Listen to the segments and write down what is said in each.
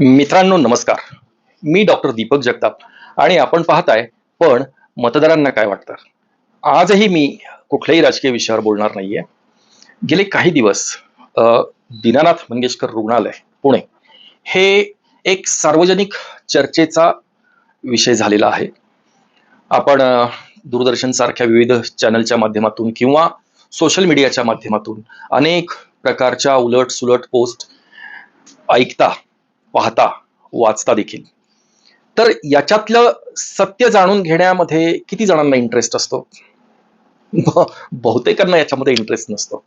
मित्रांनो नमस्कार. मी डॉक्टर दीपक जगताप आणि आपण पाहताय पण मतदारांना काय वाटतं? आजही मी कुठल्याही राजकीय विषयावर बोलणार नाहीये. गेले काही दिवस दीनानाथ मंगेशकर रुग्णालय पुणे हे एक सार्वजनिक चर्चेचा विषय झालेला आहे. आपण दूरदर्शन सारख्या विविध चॅनलच्या माध्यमातून किंवा सोशल मीडियाच्या माध्यमातून अनेक प्रकारच्या उलट सुलट पोस्ट ऐकता पाहता वाचता देखील. तर याच्यातलं सत्य जाणून घेण्यामध्ये किती जणांना इंटरेस्ट असतो? बहुतेकांना याच्यामध्ये इंटरेस्ट नसतो.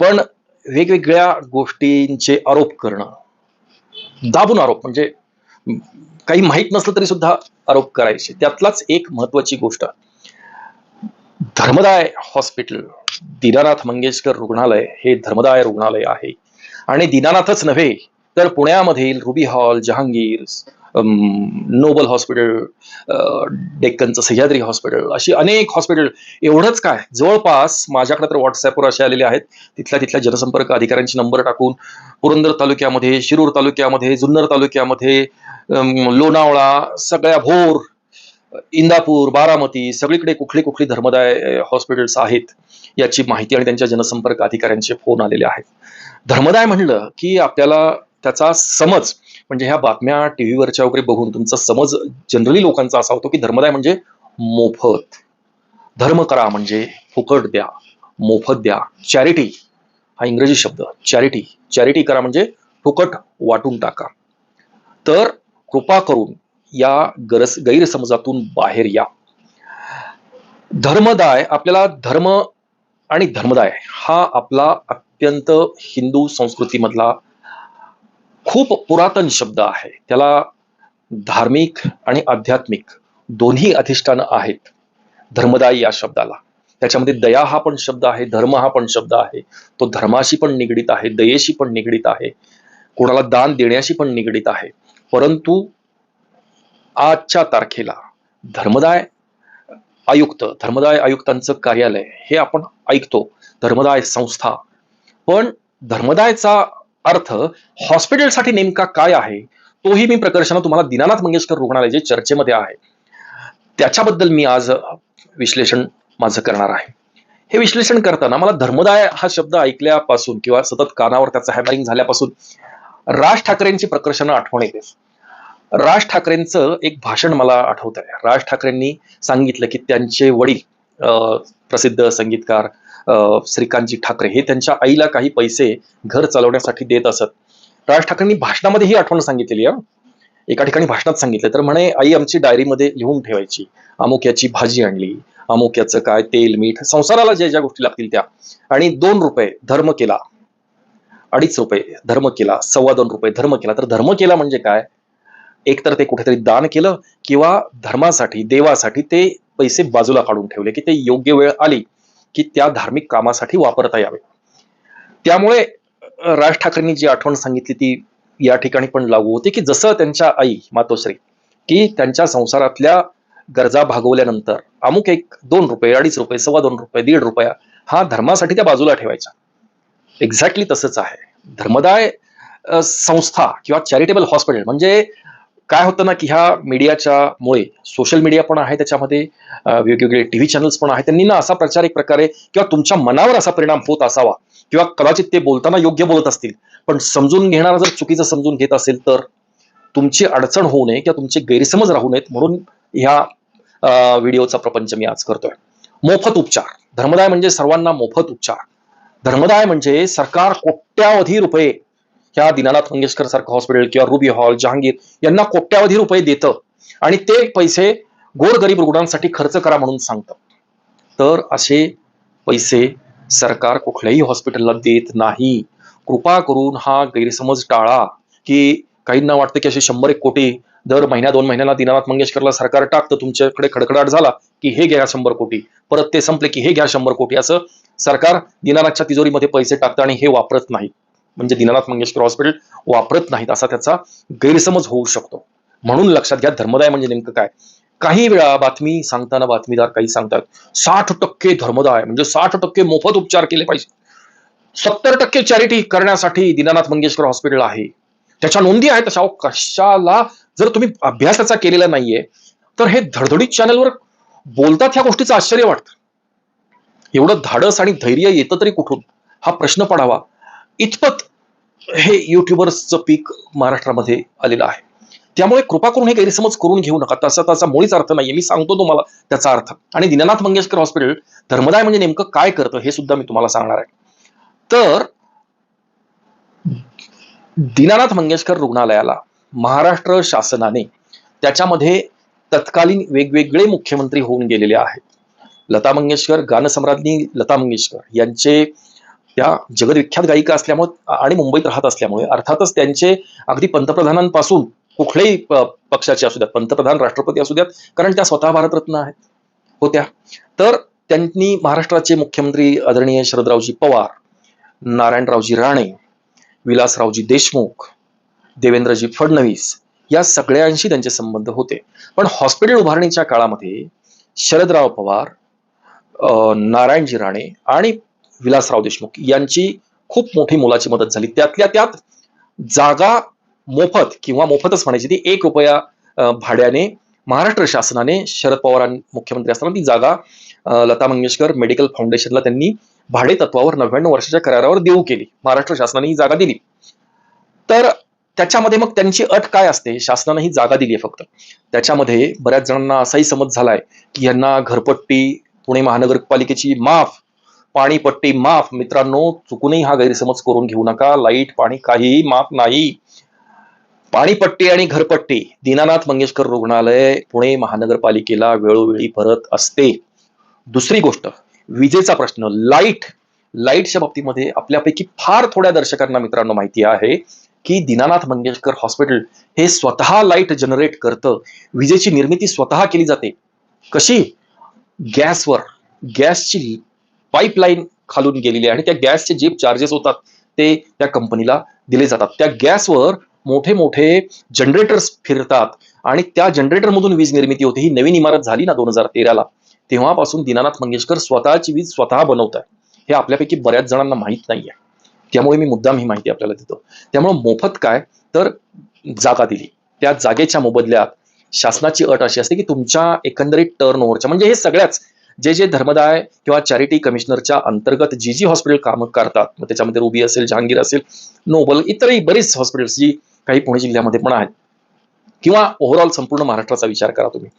पण वेगवेगळ्या गोष्टींचे आरोप करणं दाबून आरोप म्हणजे काही माहीत नसलं तरी सुद्धा आरोप करायचे. त्यातलाच एक महत्वाची गोष्ट. धर्मदाय हॉस्पिटल दीनानाथ मंगेशकर रुग्णालय हे धर्मदाय रुग्णालय आहे. आणि दीनानाथच नव्हे तर पुण्यामधील Ruby Hall Jehangir Noble hospital डेक्कनचं Sahyadri hospital अशी अनेक हॉस्पिटल. एवढंच काय? जवळपास माझ्याकडे तर व्हॉट्सअपवर असे आलेले आहेत. तिथल्या तिथल्या जनसंपर्क अधिकाऱ्यांचे नंबर टाकून पुरंदर तालुक्यामध्ये शिरूर तालुक्यामध्ये जुन्नर तालुक्यामध्ये लोणावळा सगळ्या भोर इंदापूर बारामती सगळीकडे कुठली कुठली धर्मदाय हॉस्पिटल्स आहेत याची माहिती आणि त्यांच्या जनसंपर्क अधिकाऱ्यांचे फोन आलेले आहेत. धर्मदाय म्हणलं की आपल्याला त्याचा समज म्हणजे ह्या बातम्या टीव्हीवरच्या वगैरे बघून तुमचा समज जनरली लोकांचा असा होतो की धर्मदाय म्हणजे मोफत. धर्म करा म्हणजे फुकट द्या मोफत द्या चॅरिटी हा इंग्रजी शब्द. चॅरिटी चॅरिटी करा म्हणजे फुकट वाटून टाका. तर कृपा करून या गरज गैरसमजातून बाहेर या. धर्मदाय आपल्याला धर्म आणि धर्मदाय हा आपला अत्यंत हिंदू संस्कृतीमधला खूप पुरातन शब्द आहे. त्याला धार्मिक आणि आध्यात्मिक दोन्ही अधिष्ठानं आहेत. धर्मदाय या शब्दाला. त्याच्यामध्ये दया हा पण शब्द आहे धर्म हा पण शब्द आहे. तो धर्माशी पण निगडीत आहे दयेशी पण निगडीत आहे. कोणाला दान देण्याशी पण निगडीत आहे. परंतु आजच्या तारखेला धर्मदाय आयुक्त धर्मदाय आयुक्तांचं कार्यालय हे आपण ऐकतो. धर्मदाय संस्था. पण धर्मदायचा अर्थ हॉस्पिटलसाठी नेमका काय आहे? तोही मी प्रकर्षानं तुम्हाला दीनानाथ मंगेशकर रुग्णालय जे चर्चेमध्ये आहे. त्याच्याबद्दल मी आज विश्लेषण माझं करणार आहे. हे विश्लेषण करताना मला धर्मदाय हा शब्द ऐकल्यापासून किंवा सतत कानावर त्याचं हॅमरिंग झाल्यापासून राज ठाकरेंची प्रकर्षण आठवण येते. राज ठाकरेंचं एक भाषण मला आठवत आहे राज ठाकरेंनी सांगितलं की त्यांचे वडील अं, प्रसिद्ध संगीतकार श्रीकांतजी ठाकरे हे त्यांच्या आईला काही पैसे घर चालवण्यासाठी देत असत. राज ठाकरेंनी भाषणामध्ये ही आठवण सांगितलेली आहे. एका ठिकाणी भाषणात सांगितलं तर म्हणे आई आमची डायरीमध्ये लिहून ठेवायची. अमुक याची भाजी आणली अमुक याचं काय तेल मीठ संसाराला ज्या ज्या गोष्टी लागतील त्या. आणि दोन रुपये धर्म केला अडीच रुपये धर्म केला सव्वा दोन रुपये धर्म केला. तर धर्म केला म्हणजे काय? एकतर ते कुठेतरी दान केलं किंवा धर्मासाठी देवासाठी ते पैसे बाजूला काढून ठेवले की ते योग्य वेळ आली. की त्या धार्मिक कामासाठी वापरता यावे. त्यामुळे राज ठाकरेंनी जी आठवण सांगितली ती या ठिकाणी पण लागू होते की जसं त्यांच्या आई मातोश्री की त्यांच्या संसारातल्या गरजा भागवल्यानंतर अमुक एक दोन रुपये अडीच रुपये सव्वा दोन रुपये दीड रुपया हा धर्मासाठी त्या बाजूला ठेवायच्या एक्झॅक्टली तसंच आहे. धर्मदाय संस्था किंवा चॅरिटेबल हॉस्पिटल म्हणजे काय होतं ना की ह्या मीडियाच्या मुळे सोशल मीडिया पण आहे त्याच्यामध्ये वेगवेगळे वेगवेगळे टीव्ही चॅनल्स पण आहेत. त्यांनी ना असा प्रचार एक प्रकारे किंवा तुमच्या मनावर असा परिणाम होत असावा किंवा कदाचित ते बोलताना योग्य बोलत असतील. पण समजून घेणारा जर चुकीचं समजून घेत असेल तर तुमची अडचण होऊ नये किंवा तुमचे गैरसमज राहू नयेत म्हणून ह्या व्हिडिओचा प्रपंच मी आज करतोय. मोफत उपचार. धर्मदाय म्हणजे सर्वांना मोफत उपचार. धर्मदाय म्हणजे सरकार कोट्यावधी रुपये ह्या दीनानाथ मंगेशकर सारखं हॉस्पिटल किंवा रुबी हॉल जहांगीर यांना कोट्यावधी रुपये देतं. आणि ते पैसे गोरगरीब रुग्णांसाठी खर्च करा म्हणून सांगतं तर असे पैसे सरकार कुठल्याही हॉस्पिटलला देत नाही. कृपा करून हा गैरसमज टाळा की काहींना वाटतं की असे शंभर एक कोटी दर महिन्या दोन महिन्याला दीनानाथ मंगेशकरला सरकार टाकतं तुमच्याकडे खडखडाट झाला की हे घ्या शंभर कोटी परत ते संपले की हे घ्या शंभर कोटी असं सरकार दिनानाथच्या तिजोरीमध्ये पैसे टाकतं आणि हे वापरत नाही. म्हणजे दीनानाथ मंगेशकर हॉस्पिटल वापरत नाहीत असा त्याचा गैरसमज होऊ शकतो. म्हणून लक्षात घ्या धर्मदाय म्हणजे नेमकं काय? काही वेळा बातमी सांगताना बातमीदार काही सांगतात साठ टक्के धर्मदाय म्हणजे साठ टक्के मोफत उपचार केले पाहिजे. सत्तर टक्के चॅरिटी करण्यासाठी दीनानाथ मंगेशकर हॉस्पिटल आहे. त्याच्या नोंदी आहेत तशा कशाला? जर तुम्ही अभ्यासाचा केलेला नाहीये तर हे धडधडीत चॅनलवर बोलतात ह्या गोष्टीचं आश्चर्य वाटतं. एवढं धाडस आणि धैर्य येतं तरी कुठून? हा प्रश्न पडावा. इतपत हे युट्यूबर्सचं पीक महाराष्ट्रामध्ये आलेलं आहे. त्यामुळे कृपा करून हे गैरसमज करून घेऊ नका. तसा त्याचा मुळीच अर्थ नाहीये. मी सांगतो तुम्हाला त्याचा अर्थ. आणि दीनानाथ मंगेशकर हॉस्पिटल धर्मदाय म्हणजे नेमकं काय करतं हे सुद्धा मी तुम्हाला सांगणार आहे. तर दीनानाथ मंगेशकर रुग्णालयाला महाराष्ट्र शासनाने त्याच्यामध्ये तत्कालीन वेगवेगळे मुख्यमंत्री होऊन गेलेले आहेत. लता मंगेशकर गानसम्राज्ञी लता मंगेशकर यांचे त्या जगविख्यात गायिका असल्यामुळे आणि मुंबईत राहत असल्यामुळे अर्थातच त्यांचे अगदी पंतप्रधानांपासून कुठल्याही प- पक्षाचे असू द्यात पंतप्रधान राष्ट्रपती असू द्यात कारण त्या स्वतः भारतरत्न आहेत होत्या. तर त्यांनी महाराष्ट्राचे मुख्यमंत्री आदरणीय शरदरावजी पवार नारायणरावजी राणे विलासरावजी देशमुख देवेंद्रजी फडणवीस या सगळ्यांशी त्यांचे संबंध होते. पण हॉस्पिटल उभारणीच्या काळामध्ये शरदराव पवार अं, नारायणजी राणे आणि विलासराव देशमुख यांची खूप मोठी मोलाची मदत झाली. त्यातल्या त्यात जागा मोफत किंवा मोफतच म्हणायची ती एक रुपया भाड्याने महाराष्ट्र शासनाने शरद पवार मुख्यमंत्री असताना ती जागा लता मंगेशकर मेडिकल फाउंडेशनला त्यांनी भाडे तत्वावर नव्याण्णव वर्षाच्या करारावर देऊ केली. महाराष्ट्र शासनाने ही जागा दिली. तर त्याच्यामध्ये मग त्यांची अट काय असते? शासनाने ही जागा दिली आहे फक्त. त्याच्यामध्ये बऱ्याच जणांना असाही समज झालाय की यांना घरपट्टी पुणे महानगरपालिकेची माफ पाणीपट्टी माफ. मित्रांनो चुकूनही हा गैरसमज करून घेऊ नका. लाइट पाणी काहीही माफ नाही. पाणीपट्टी आणि घरपट्टी. दीनानाथ मंगेशकर रुग्णालय पुणे महानगरपालिकेला वेळोवेळी भरत असते. दुसरी गोष्ट विजेचा प्रश्न. लाइट. लाईटच्या बाबतीमध्ये आपल्यापैकी फार थोड्या दर्शकांना मित्रांनो माहिती आहे की दीनानाथ मंगेशकर हॉस्पिटल हे स्वतः लाइट जनरेट करतं. विजेची निर्मिती स्वतः केली जाते. कशी? गॅसवर. गॅसची पाईपलाईन खालून गेलेली आहे आणि त्या गॅसचे जे चार्जेस होतात ते त्या कंपनीला दिले जातात. त्या गॅसवर मोठे मोठे जनरेटर्स फिरतात आणि त्या जनरेटरमधून वीज निर्मिती होते. ही नवीन इमारत झाली ना दोन हजार तेराला. तेव्हापासून दीनानाथ मंगेशकर स्वतःची वीज स्वतः बनवत आहे हे आपल्यापैकी बऱ्याच जणांना माहीत नाहीये. त्यामुळे मी मुद्दाम ही माहिती आपल्याला देतो. त्यामुळे मोफत काय? तर जागा दिली. त्या जागेच्या मोबदल्यात शासनाची अट अशी असते की तुमच्या एकंदरीत टर्न ओव्हरच्या म्हणजे हे सगळ्याच जे जे धर्मदाय किंवा चॅरिटी कमिशनरच्या अंतर्गत जी जी हॉस्पिटल कामं करतात मग त्याच्यामध्ये रुबी असेल जहांगीर असेल नोबल इतरही बरीच हॉस्पिटल्स जी काही पुणे जिल्ह्यामध्ये पण आहेत. किंवा ओव्हरऑल संपूर्ण महाराष्ट्राचा विचार करा तुम्ही.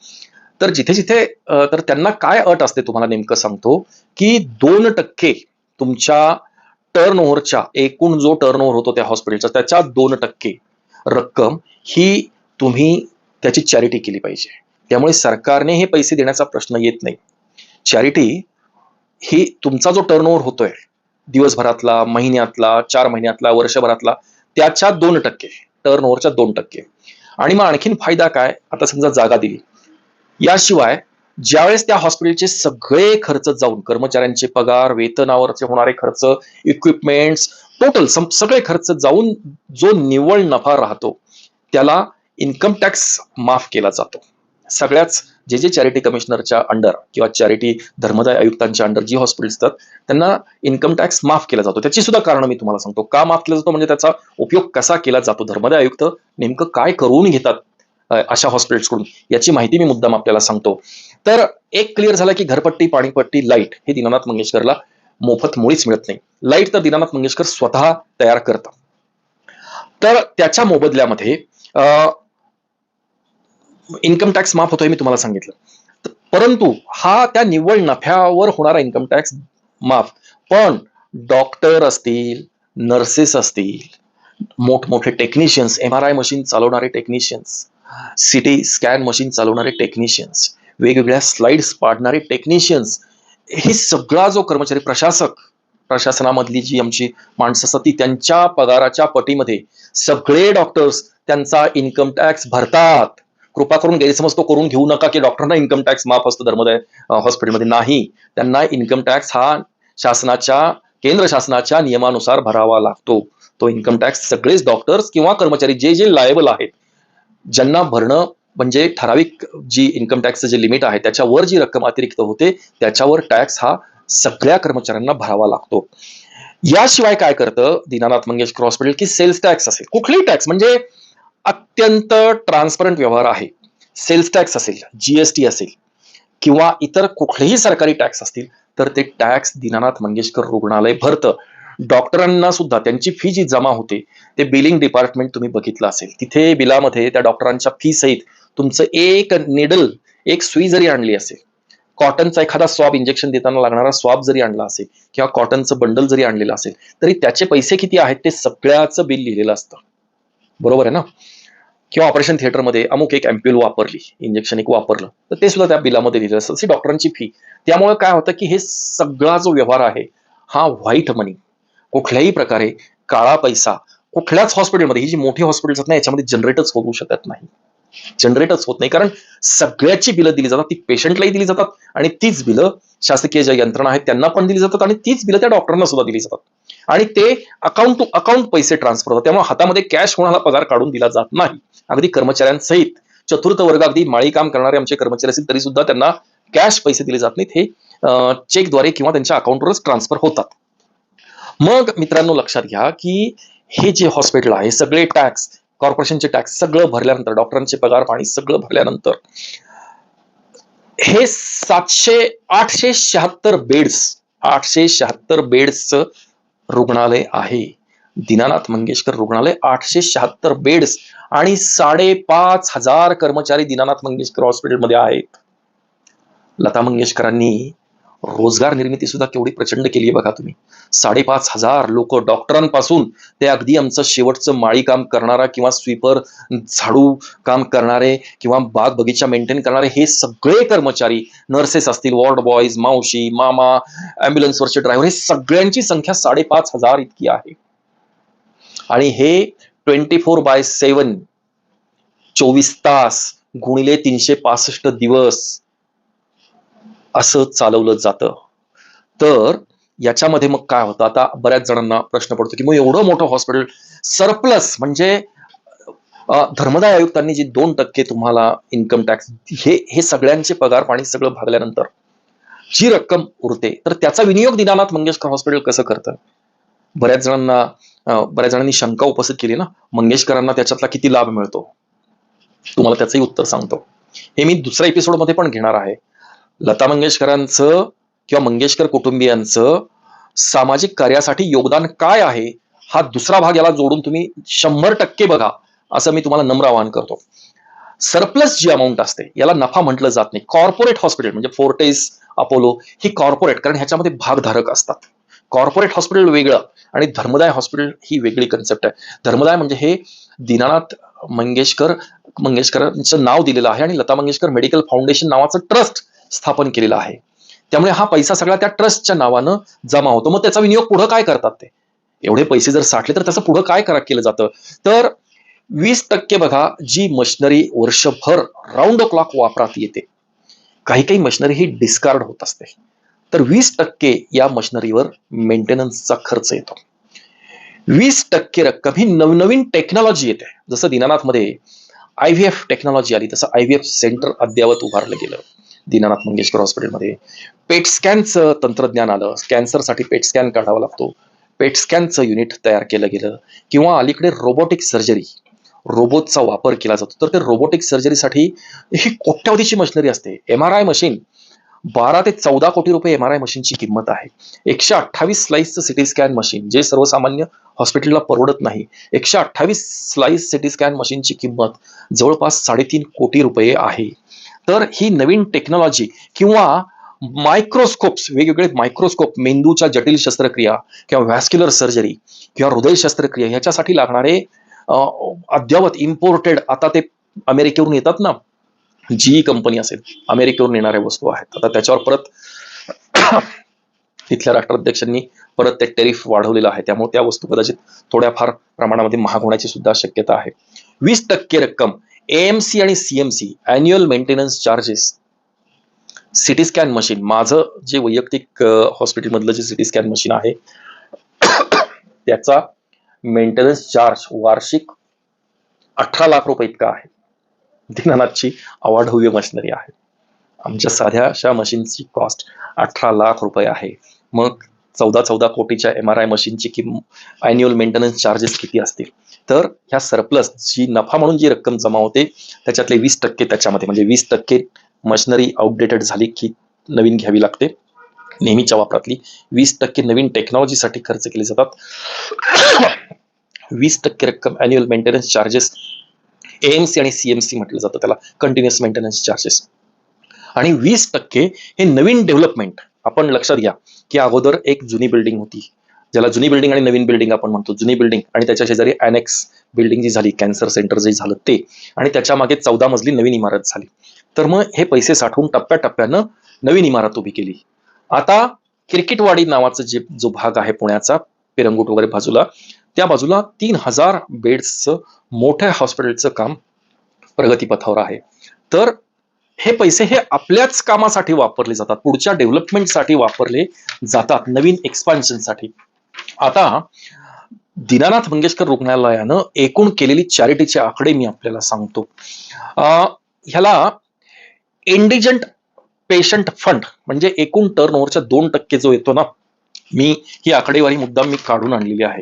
तर जिथे जिथे तर त्यांना काय अट असते तुम्हाला नेमकं सांगतो की दोन टक्के तुमच्या टर्न ओव्हरच्या एकूण जो टर्न ओव्हर होतो त्या हॉस्पिटलचा त्याच्या दोन टक्के रक्कम ही तुम्ही त्याची चॅरिटी केली पाहिजे. त्यामुळे सरकारने हे पैसे देण्याचा प्रश्न येत नाही. चॅरिटी ही तुमचा जो टर्नओव्हर होतोय दिवसभरातला महिन्यातला चार महिन्यातला वर्षभरातला त्याच्या दोन टक्के टर्नओव्हरच्या दोन टक्के. आणि मग आणखीन फायदा काय? आता समजा जागा दिली. याशिवाय ज्यावेळेस त्या हॉस्पिटलचे सगळे खर्च जाऊन कर्मचाऱ्यांचे पगार वेतनावरचे होणारे खर्च इक्विपमेंट्स टोटल सगळे खर्च जाऊन जो निव्वळ नफा राहतो त्याला इन्कम टॅक्स माफ केला जातो. सगळ्याच जे जे चॅरिटी कमिशनरच्या अंडर किंवा चॅरिटी धर्मदाय आयुक्तांच्या अंडर जी हॉस्पिटल असतात त्यांना इन्कम टॅक्स माफ केला जातो. त्याची सुद्धा कारण मी तुम्हाला सांगतो. का माफ केला जातो? म्हणजे त्याचा उपयोग कसा केला जातो? धर्मदाय आयुक्त नेमकं काय करून घेतात अशा हॉस्पिटल्सकडून याची माहिती मी मुद्दाम आपल्याला सांगतो. तर एक क्लिअर झालं की घरपट्टी पाणीपट्टी लाइट हे दीनानाथ मंगेशकरला मोफत मुळीच मिळत नाही. लाइट तर दीनानाथ मंगेशकर स्वतः तयार करतात. तर त्याच्या मोबदल्यामध्ये इन्कम टॅक्स माफ होतोय मी तुम्हाला सांगितलं. परंतु हा त्या निव्वळ नफ्यावर होणारा इन्कम टॅक्स माफ. पण डॉक्टर असतील नर्सेस असतील मोठमोठे technicians M R I machine चालवणारे टेक्निशियन्स सिटी स्कॅन मशीन चालवणारे टेक्निशियन्स वेगवेगळ्या स्लाइड्स पाडणारे टेक्निशियन्स हे सगळा जो कर्मचारी प्रशासक प्रशासनामधली जी आमची माणसं असतात ती त्यांच्या पगाराच्या पटीमध्ये सगळे डॉक्टर्स त्यांचा इन्कम टॅक्स भरतात. कृपा करून गैरसमज तो करून घेऊ नका की डॉक्टरांना इन्कम टॅक्स माफ असतो धर्मदाय हॉस्पिटलमध्ये नाही. त्यांना इन्कम टॅक्स हा शासनाच्या केंद्र शासनाच्या नियमानुसार भरावा लागतो. तो इन्कम टॅक्स सगळेच डॉक्टर्स किंवा कर्मचारी जे जे लायबल आहेत ज्यांना भरणं म्हणजे ठराविक जी इन्कम टॅक्सचं जे लिमिट आहे त्याच्यावर जी रक्कम अतिरिक्त होते त्याच्यावर टॅक्स हा सगळ्या कर्मचाऱ्यांना भरावा लागतो. याशिवाय काय करतं दीनानाथ मंगेशकर हॉस्पिटल की सेल्स टॅक्स असेल. कुठलीही टॅक्स म्हणजे अत्यंत ट्रान्सपरंट व्यवहार आहे. सेल्स टॅक्स असेल जीएसटी असेल किंवा इतर कुठलेही सरकारी टॅक्स असतील तर ते टॅक्स दीनानाथ मंगेशकर रुग्णालय भरतं. डॉक्टरांना सुद्धा त्यांची फी जी जमा होते ते बिलिंग डिपार्टमेंट तुम्ही बघितलं असेल. तिथे बिलामध्ये त्या डॉक्टरांच्या फी सहित तुमचं एक निडल एक सुई जरी आणली असेल कॉटनचा एखादा स्वॅब इंजेक्शन देताना लागणारा स्वॉब जरी आणला असेल किंवा कॉटनचं बंडल जरी आणलेलं असेल तरी त्याचे पैसे किती आहेत ते सगळ्याचं बिल लिहिलेलं असतं. बरोबर आहे ना? किंवा ऑपरेशन थिएटरमध्ये अमुक एक अँप्युल वापरली इंजेक्शन एक वापरलं तर ते सुद्धा त्या बिलामध्ये लिहिलं असतं. अशी डॉक्टरांची फी त्यामुळे काय होतं की हे सगळा जो व्यवहार आहे हा व्हाईट मनी कुठल्याही प्रकारे काळा पैसा कुठल्याच हॉस्पिटलमध्ये ही जी मोठी हॉस्पिटल्स आहेत ना याच्यामध्ये जनरेटच होऊ शकत नाही. जनरेटच होत नाही. कारण सगळ्याची बिलं दिली जातात ती पेशंटलाही दिली जातात आणि तीच बिलं शासकीय ज्या यंत्रणा आहेत त्यांना पण दिली जातात आणि तीच बिलं त्या डॉक्टरांना सुद्धा दिली जातात. आणि ते अकाउंट टू अकाउंट पैसे ट्रान्सफर होतात. त्यामुळे हातामध्ये कॅश होणारा पगार काढून दिला जात नाही. अगदी कर्मचाऱ्यांसहित चतुर्थ वर्ग अगदी माळी काम करणारे आमचे कर्मचारी असतील तरी सुद्धा त्यांना कॅश पैसे दिले जात नाहीत. हे चेकद्वारे किंवा त्यांच्या अकाउंटवरच ट्रान्सफर होतात. मग मित्रांनो लक्षात घ्या की हे जे हॉस्पिटल आहे सगळे टॅक्स कॉर्पोरेशनचे टॅक्स सगळं भरल्यानंतर डॉक्टरांचे पगार पाणी सगळं भरल्यानंतर हे सातशे आठशे शहात्तर बेड्स आठशे शहात्तर बेड्स रुग्णालय आहे. दीनानाथ मंगेशकर रुग्णालय आठशे शहात्तर बेड्स आणि साडेपाच हजार कर्मचारी दीनानाथ मंगेशकर हॉस्पिटलमध्ये आहेत. लता मंगेशकरांनी रोजगार निर्मिती सुद्धा केवढी प्रचंड केली आहे बघा तुम्ही. साडेपाच हजार लोक डॉक्टरांपासून ते अगदी आमचं शेवटचं माळी काम करणारा किंवा स्वीपर झाडू काम करणारे किंवा बाग बगीचा मेंटेन करणारे हे सगळे कर्मचारी नर्सेस असतील वॉर्ड बॉईज मावशी मामा ॲम्ब्युलन्सवरचे ड्रायव्हर हे सगळ्यांची संख्या साडेपाच हजार इतकी आहे. आणि हे ट्वेंटी फोर बाय सेवन चोवीस तास गुणिले तीनशे पासष्ट दिवस असं चालवलं जातं. तर याच्यामध्ये मग काय होतं? आता बऱ्याच जणांना प्रश्न पडतो की मग एवढं मोठं हॉस्पिटल सरप्लस म्हणजे धर्मदाय आयुक्तांनी जी दोन टक्के तुम्हाला इन्कम टॅक्स हे हे सगळ्यांचे पगार पाणी सगळं भागल्यानंतर जी रक्कम उरते तर त्याचा विनियोग दिनानाथ मंगेशकर हॉस्पिटल कसं करतं? बऱ्याच जणांना बऱ्याच जणांनी शंका उपस्थित केली ना मंगेशकरांना त्याच्यातला किती लाभ मिळतो? तुम्हाला त्याचंही उत्तर सांगतो. हे मी दुसऱ्या एपिसोडमध्ये पण घेणार आहे. लता मंगेशकरांचं किंवा मंगेशकर कुटुंबियांचं सामाजिक कार्यासाठी योगदान काय आहे हा दुसरा भाग याला जोडून तुम्ही शंभर टक्के बघा असं मी तुम्हाला नम्र आवाहन करतो. सरप्लस जी अमाऊंट असते याला नफा म्हटलं जात नाही. कॉर्पोरेट हॉस्पिटल म्हणजे फोर्टेस अपोलो ही कॉर्पोरेट कारण ह्याच्यामध्ये भागधारक असतात. कॉर्पोरेट हॉस्पिटल वेगळं आणि धर्मदाय हॉस्पिटल ही वेगळी कन्सेप्ट आहे. धर्मदाय म्हणजे हे दीनानाथ मंगेशकर मंगेशकरांचं नाव दिलेलं आहे आणि लता मंगेशकर मेडिकल फाउंडेशन नावाचं ट्रस्ट स्थापन केलेला आहे. त्यामुळे हा पैसा सगळा त्या ट्रस्टच्या नावानं जमा होतो. मग त्याचा विनियोग पुढं काय करतात ते? एवढे पैसे जर साठले तर त्याचं पुढं काय करा केलं जातं? तर वीस टक्के बघा जी मशिनरी वर्षभर राऊंड ओ क्लॉक वापरात येते. काही काही मशिनरी ही डिस्कार्ड होत असते. तर वीस टक्के या मशिनरीवर मेंटेनन्सचा खर्च येतो. वीस टक्के रक्कम ही नवनवीन टेक्नॉलॉजी येते. जसं दिनानाथमध्ये आय व्ही एफ टेक्नॉलॉजी आली तसं आय व्ही एफ सेंटर अद्यावत उभारलं गेलं. दीनानाथ मंगेशकर हॉस्पिटलमध्ये. पेट स्कॅनचं तंत्रज्ञान आलं. कॅन्सरसाठी पेट स्कॅन काढावा लागतो. पेट स्कॅनचं युनिट तयार केलं गेलं. किंवा अलीकडे रोबोटिक सर्जरी. रोबोटचा वापर केला जातो. तर ते रोबोटिक सर्जरीसाठी ही कोट्यावधीची मशिनरी असते. M R I machine. बारा ते चौदा कोटी रुपये एम आर आय मशीनची किंमत आहे. एकशे अठ्ठावीस स्लाईसचं सिटी स्कॅन मशीन जे सर्वसामान्य हॉस्पिटलला परवडत नाही. एकशे अठ्ठावीस स्लाईस सिटी स्कॅन मशीनची किंमत जवळपास साडेतीन कोटी रुपये आहे. तर ही नवीन टेक्नॉलॉजी किंवा मायक्रोस्कोप्स वेगवेगळे मायक्रोस्कोप मेंदूच्या जटिल शस्त्रक्रिया किंवा व्हॅस्क्युलर सर्जरी किंवा हृदय शस्त्रक्रिया ह्याच्यासाठी लागणारे अद्यावत इम्पोर्टेड आता ते अमेरिकेवरून येतात ना जी कंपनी असेल अमेरिकेवरून येणाऱ्या वस्तू आहेत. आता त्याच्यावर परत इथल्या राष्ट्राध्यक्षांनी परत ते टेरिफ वाढवलेलं आहे. त्यामुळे त्या वस्तू कदाचित थोड्याफार प्रमाणामध्ये महाग होण्याची सुद्धा शक्यता आहे. वीस टक्के रक्कम एएमसी आणि CMC annual maintenance charges CT scan machine माझं जे वैयक्तिक हॉस्पिटलमधलं जे सिटी स्कॅन मशीन आहे त्याचा मेंटेनन्स चार्ज वार्षिक अठरा लाख रुपये इतका आहे. दिनानाथची अवाढव्य मशिनरी आहे. आमच्या साध्या अशा मशीनची कॉस्ट अठरा लाख रुपये आहे. मग चौदा चौदा कोटीच्या एम आर आय मशीनची किंमत अॅन्युअल मेंटेनन्स चार्जेस किती असतील? तर ह्या सरप्लस जी नफा म्हणून जी रक्कम जमा होते त्याच्यातले वीस टक्के त्याच्यामध्ये म्हणजे वीस टक्के मशिनरी आउटडेटेड झाली की नवीन घ्यावी लागते. नेहमीच्या वापरातली वीस टक्के नवीन टेक्नॉलॉजीसाठी खर्च केले जातात. वीस टक्के रक्कम अॅन्युअल मेंटेनन्स चार्जेस एएमसी आणि सीएमसी म्हटलं जातं त्याला कंटिन्युअस मेंटेनन्स चार्जेस आणि वीस टक्के हे नवीन डेव्हलपमेंट आपण लक्षात घ्या की अगोदर एक जुनी बिल्डिंग होती. ज्याला जुनी बिल्डिंग आणि नवीन बिल्डिंग आपण म्हणतो. जुनी बिल्डिंग आणि त्याच्या शेजारी अनेक्स बिल्डिंग जी झाली कॅन्सर सेंटर जे झालं ते. आणि त्याच्यामागे चौदा मजली नवीन इमारत झाली. तर मग हे पैसे साठवून टप्प्याटप्प्यानं नवीन इमारत उभी केली. आता क्रिकेटवाडी नावाचं जे जो भाग आहे पुण्याचा पिरंगुट वगैरे बाजूला त्या बाजूला तीन हजार बेड्सचं मोठ्या हॉस्पिटलचं काम प्रगतीपथावर आहे. तर हे पैसे हे आपल्याच कामासाठी वापरले जातात. पुढच्या डेव्हलपमेंटसाठी वापरले जातात. नवीन एक्सपान्शनसाठी आता दीनानाथ मंगेशकर रुग्णालयानं एकूण केलेली चॅरिटीचे आकडे मी आपल्याला सांगतो. ह्याला इंडिजंट पेशंट फंड म्हणजे एकूण टर्न ओव्हरच्या दोन टक्के जो येतो ना मी ही आकडेवारी मुद्दाम मी काढून आणलेली आहे.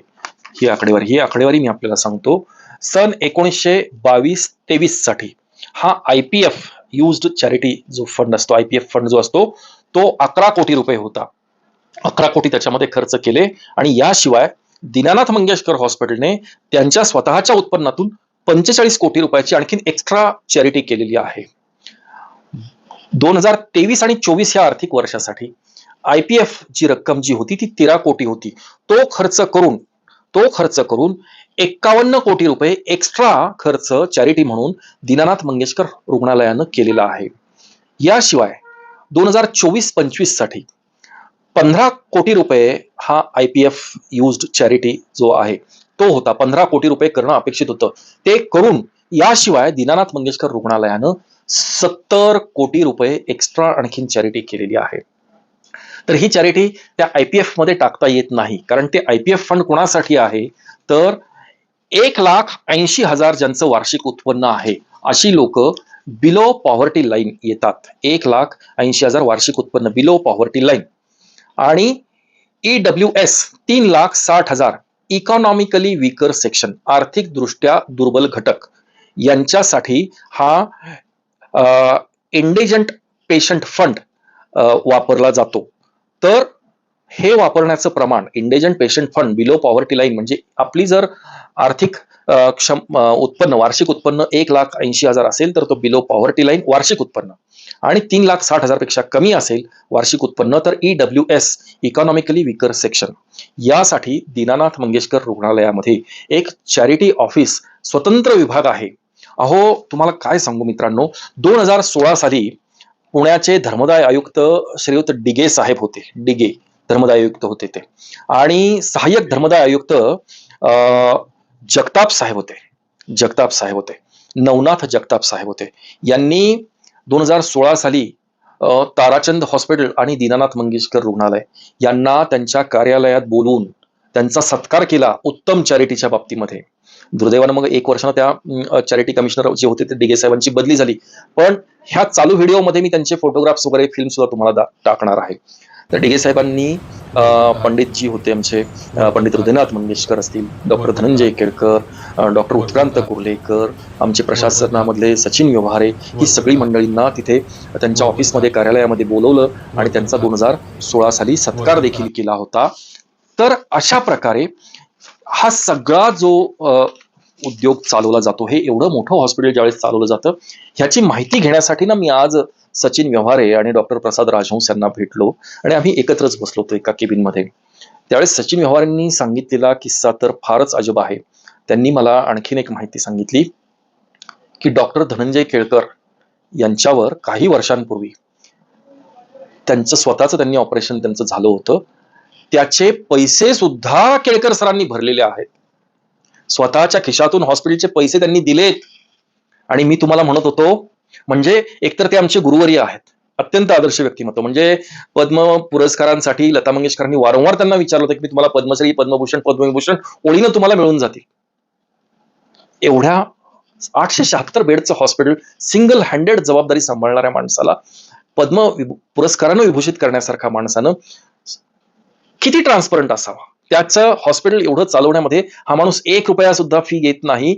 ही आकडेवारी ही आकडेवारी मी आपल्याला सांगतो. सन एकोणीसशे बावीस तेवीससाठी हा I P F used charity जो फंड असतो आय पी एफ फंड जो असतो तो अकरा कोटी रुपये होता. अकरा कोटी त्याच्यामध्ये खर्च केले आणि याशिवाय दीनानाथ मंगेशकर हॉस्पिटलने त्यांच्या स्वतःच्या उत्पन्नातून पंचेचाळीस कोटी रुपयाची आणखीन एक्स्ट्रा चॅरिटी केलेली आहे. दोन हजार तेवीस आणि चोवीस या आर्थिक वर्षासाठी आय पी एफ जी रक्कम जी होती ती तेरा कोटी होती. तो खर्च करून तो खर्च करून एक्कावन्न कोटी रुपये एक्स्ट्रा खर्च चॅरिटी म्हणून दीनानाथ मंगेशकर रुग्णालयानं केलेला आहे. याशिवाय दोन हजार चोवीस पंचवीससाठी पंधरा कोटी रुपये हा I P F used charity जो आहे तो होता. पंधरा कोटी रुपये करणं अपेक्षित होतं. ते करून याशिवाय दीनानाथ मंगेशकर रुग्णालयानं सत्तर कोटी रुपये एक्स्ट्रा आणखीन चॅरिटी केलेली आहे. तर ही चॅरिटी त्या आय पी एफमध्ये टाकता येत नाही. कारण ते आय पी एफ फंड कोणासाठी आहे? तर एक लाख ऐंशी हजार ज्यांचं वार्षिक उत्पन्न आहे अशी लोक बिलो पॉव्हर्टी लाईन येतात. एक लाख ऐंशी हजार वार्षिक उत्पन्न बिलो पॉव्हर्टी लाईन आणि ई डब्ल्यू एस तीन लाख साठ हजार इकॉनॉमिकली वीकर सेक्शन आर्थिक दृष्ट्या दुर्बल घटक. यांच्यासाठी हा इंडेजंट पेशंट फंड वापरला जातो. तर हे वापरण्याचं प्रमाण indigent patient fund below poverty line म्हणजे आपली जर आर्थिक क्षम उत्पन्न वार्षिक उत्पन्न एक लाख ऐंशी हजार असेल तर तो बिलो पॉवर्टी लाईन वार्षिक उत्पन्न. आणि तीन लाख साठ हजारपेक्षा कमी असेल वार्षिक उत्पन्न तर E W S economically weaker section यासाठी दीनानाथ मंगेशकर रुग्णालयामध्ये एक चॅरिटी ऑफिस स्वतंत्र विभाग आहे. अहो तुम्हाला काय सांगू मित्रांनो? दोन हजार सोळा साली पुण्याचे धर्मदाय आयुक्त श्रीयुत डिगे साहेब होते. डिगे धर्मदाय आयुक्त होते ते. आणि सहाय्यक धर्मदाय आयुक्त अं, जगताप साहेब होते. जगताप साहेब होते. नवनाथ जगताप साहेब होते. यांनी दोन हजार सोळा साली ताराचंद हॉस्पिटल आणि दीनानाथ मंगेशकर रुग्णालय यांना त्यांच्या कार्यालयात बोलवून त्यांचा सत्कार केला उत्तम चॅरिटीच्या बाबतीमध्ये. दुर्दैवानं मग एक वर्षानं त्या चॅरिटी कमिशनर जे होते ते डिगे साहेबांची बदली झाली. पण ह्या चालू व्हिडिओमध्ये मी त्यांचे फोटोग्राफ्स वगैरे फिल्म सुद्धा तुम्हाला टाकणार आहे. तर डिगे साहेबांनी पंडितजी होते आमचे पंडित हृदयनाथ मंगेशकर असतील डॉक्टर धनंजय केळकर डॉक्टर उत्क्रांत कुर्लेकर आमचे प्रशासनामधले सचिन व्यवहारे ही सगळी मंडळींना तिथे त्यांच्या ऑफिसमध्ये कार्यालयामध्ये बोलवलं आणि त्यांचा दोन हजार सोळा साली सत्कार देखील केला होता. तर अशा प्रकारे हा सगळा जो उद्योग चालवला जातो हे एवढं मोठं हॉस्पिटल ज्यावेळेस चालवलं जातं ह्याची माहिती घेण्यासाठी ना मी आज सचिन व्यवहारे आणि डॉक्टर प्रसाद राजहंस यांना भेटलो आणि आम्ही एकत्रच बसलो होतो एका केबिनमध्ये त्यावेळेस सचिन व्यवहारांनी सांगितलेला किस्सा तर फारच अजब आहे. त्यांनी मला आणखीन एक माहिती सांगितली की डॉक्टर धनंजय केळकर यांच्यावर काही वर्षांपूर्वी त्यांचं स्वतःचं त्यांनी ऑपरेशन त्यांचं झालं होतं. त्याचे पैसे सुद्धा केळकर सरांनी भरलेले आहेत. स्वतःच्या खिशातून हॉस्पिटलचे पैसे त्यांनी दिलेत. आणि मी तुम्हाला म्हणत होतो म्हणजे एकतर ते आमचे गुरुवर्य आहेत. अत्यंत आदर्श व्यक्तिमत्व. म्हणजे पद्म पुरस्कारांसाठी लता मंगेशकरांनी वारंवार त्यांना विचारलं होतं की मी तुम्हाला पद्मश्री पद्मभूषण पद्मविभूषण ओळीनं तुम्हाला मिळून जातील. एवढ्या आठशे शहात्तर बेडचं हॉस्पिटल सिंगल हँडेड जबाबदारी सांभाळणाऱ्या माणसाला पद्म पुरस्कारानं विभूषित करण्यासारख्या माणसानं किती ट्रान्सपरंट असावा? त्याचं हॉस्पिटल एवढं चालवण्यामध्ये हा माणूस एक रुपया सुद्धा फी घेत नाही.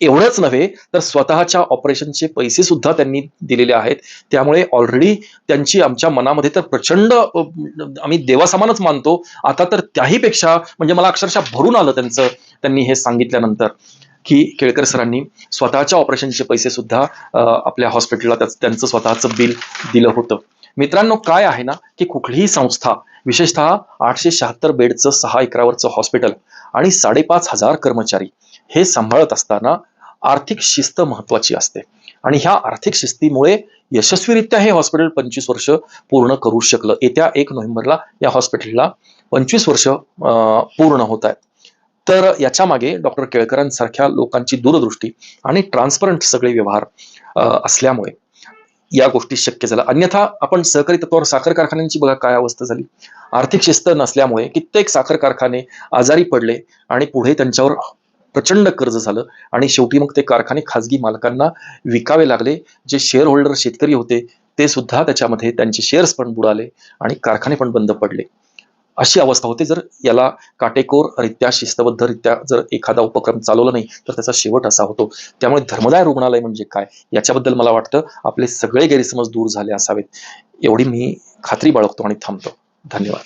एवढंच नव्हे तर स्वतःच्या ऑपरेशनचे पैसे सुद्धा त्यांनी दिलेले आहेत. त्यामुळे ऑलरेडी त्यांची आमच्या मनामध्ये तर प्रचंड आम्ही देवासमानच मानतो. आता तर त्याहीपेक्षा म्हणजे मला अक्षरशः भरून आलं त्यांचं त्यांनी हे सांगितल्यानंतर की केळकर सरांनी स्वतःच्या ऑपरेशनचे पैसे सुद्धा आपल्या हॉस्पिटलला त्याच- त्यांचं स्वतःचं बिल दिलं होतं. मित्रांनो काय आहे ना की कुठलीही संस्था विशेषतः आठशे शहात्तर बेडचं सहा एकरावरचं हॉस्पिटल आणि साडेपाच हजार कर्मचारी हे सांभाळत असताना आर्थिक शिस्त महत्वाची असते. आणि ह्या आर्थिक शिस्तीमुळे यशस्वीरित्या हे हॉस्पिटल पंचवीस वर्ष पूर्ण करू शकलं. येत्या एक नोव्हेंबरला या हॉस्पिटलला पंचवीस वर्ष अं, पूर्ण होत आहेत. तर याच्या मागे डॉक्टर केळकरांसारख्या लोकांची दूरदृष्टी आणि ट्रान्सपरंट सगळे व्यवहार असल्यामुळे या गोष्टी शक्य झाल्या. अन्यथा आपण सहकारी तत्वावर साखर कारखान्यांची बघा काय अवस्था झाली. आर्थिक शिस्त नसल्यामुळे कित्येक साखर कारखाने आजारी पडले आणि पुढे त्यांच्यावर प्रचंड कर्ज झालं. आणि शेवटी मग ते कारखाने खाजगी मालकांना विकावे लागले. जे शेअर होल्डर शेतकरी होते ते सुद्धा त्याच्यामध्ये त्यांचे शेअर्स पण बुडाले आणि कारखाने पण बंद पडले. अशी अवस्था होते. जर याला काटेकोररित्या शिस्तबद्धरित्या जर एखादा उपक्रम चालवला नाही तर त्याचा शेवट असा होतो. त्यामुळे धर्मदाय रुग्णालय म्हणजे काय? याच्याबद्दल मला वाटतं आपले सगळे गैरसमज दूर झाले असावेत. एवढी मी खात्री बाळगतो आणि थांबतो. धन्यवाद.